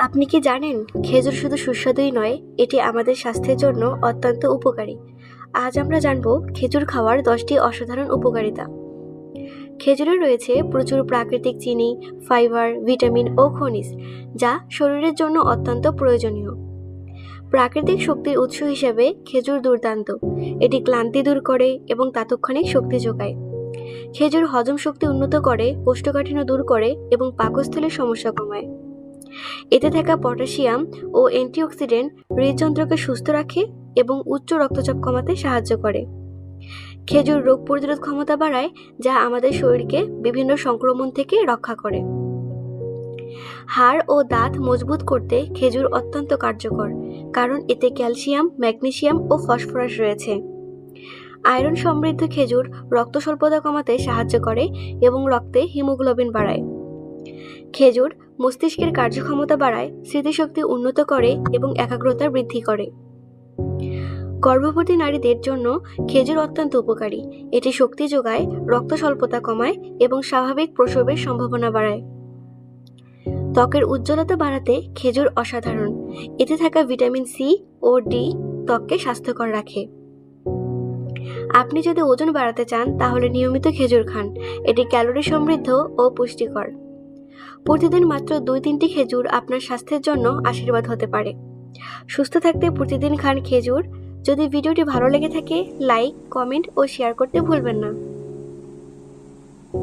আপনি কি জানেন, খেজুর শুধু সুস্বাদুই নয়, এটি আমাদের স্বাস্থ্যের জন্য অত্যন্ত উপকারী। আজ আমরা জানব খেজুর খাওয়ার দশটি অসাধারণ উপকারিতা। খেজুরে রয়েছে প্রচুর প্রাকৃতিক চিনি, ফাইবার, ভিটামিন ও খনিজ, যা শরীরের জন্য অত্যন্ত প্রয়োজনীয়। প্রাকৃতিক শক্তির উৎস হিসেবে খেজুর দুর্দান্ত। এটি ক্লান্তি দূর করে এবং তাৎক্ষণিক শক্তি যোগায়। খেজুর হজম শক্তি উন্নত করে, কোষ্ঠকাঠিন্য দূর করে এবং পাকস্থলীর সমস্যা কমায়। এতে থাকা পটাশিয়াম ও অ্যান্টিঅক্সিডেন্ট হৃদযন্ত্রকে সুস্থ রাখে এবং উচ্চ রক্তচাপ কমাতে সাহায্য করে। খেজুর রোগ প্রতিরোধ ক্ষমতা বাড়ায়, যা আমাদের শরীরকে বিভিন্ন সংক্রমণ থেকে রক্ষা করে। হাড় ও দাঁত মজবুত করতে খেজুর অত্যন্ত কার্যকর, কারণ এতে ক্যালসিয়াম, ম্যাগনেসিয়াম ও ফসফরাস রয়েছে। আয়রন সমৃদ্ধ খেজুর রক্ত স্বল্পতা কমাতে সাহায্য করে এবং রক্তে হিমোগ্লোবিন বাড়ায়। খেজুর মস্তিষ্কের কার্যক্ষমতা বাড়ায়, স্মৃতিশক্তি উন্নত করে এবং একাগ্রতা বৃদ্ধি করে। গর্ভবতী নারীদের জন্য খেজুর অত্যন্ত উপকারী। এটি শক্তি যোগায়, রক্ত স্বল্পতা কমায় এবং স্বাভাবিক প্রসবের সম্ভাবনা বাড়ায়। ত্বকের উজ্জ্বলতা বাড়াতে খেজুর অসাধারণ। এতে থাকা ভিটামিন সি ও ডি ত্বককে স্বাস্থ্যকর রাখে। আপনি যদি ওজন বাড়াতে চান, তাহলে নিয়মিত খেজুর খান। এটি ক্যালোরি সমৃদ্ধ ও পুষ্টিকর। প্রতিদিন মাত্র দুই তিনটি খেজুর আপনার স্বাস্থ্যের জন্য আশীর্বাদ হতে পারে। সুস্থ থাকতে প্রতিদিন খান খেজুর। যদি ভিডিওটি ভালো লেগে থাকে, লাইক, কমেন্ট ও শেয়ার করতে ভুলবেন না।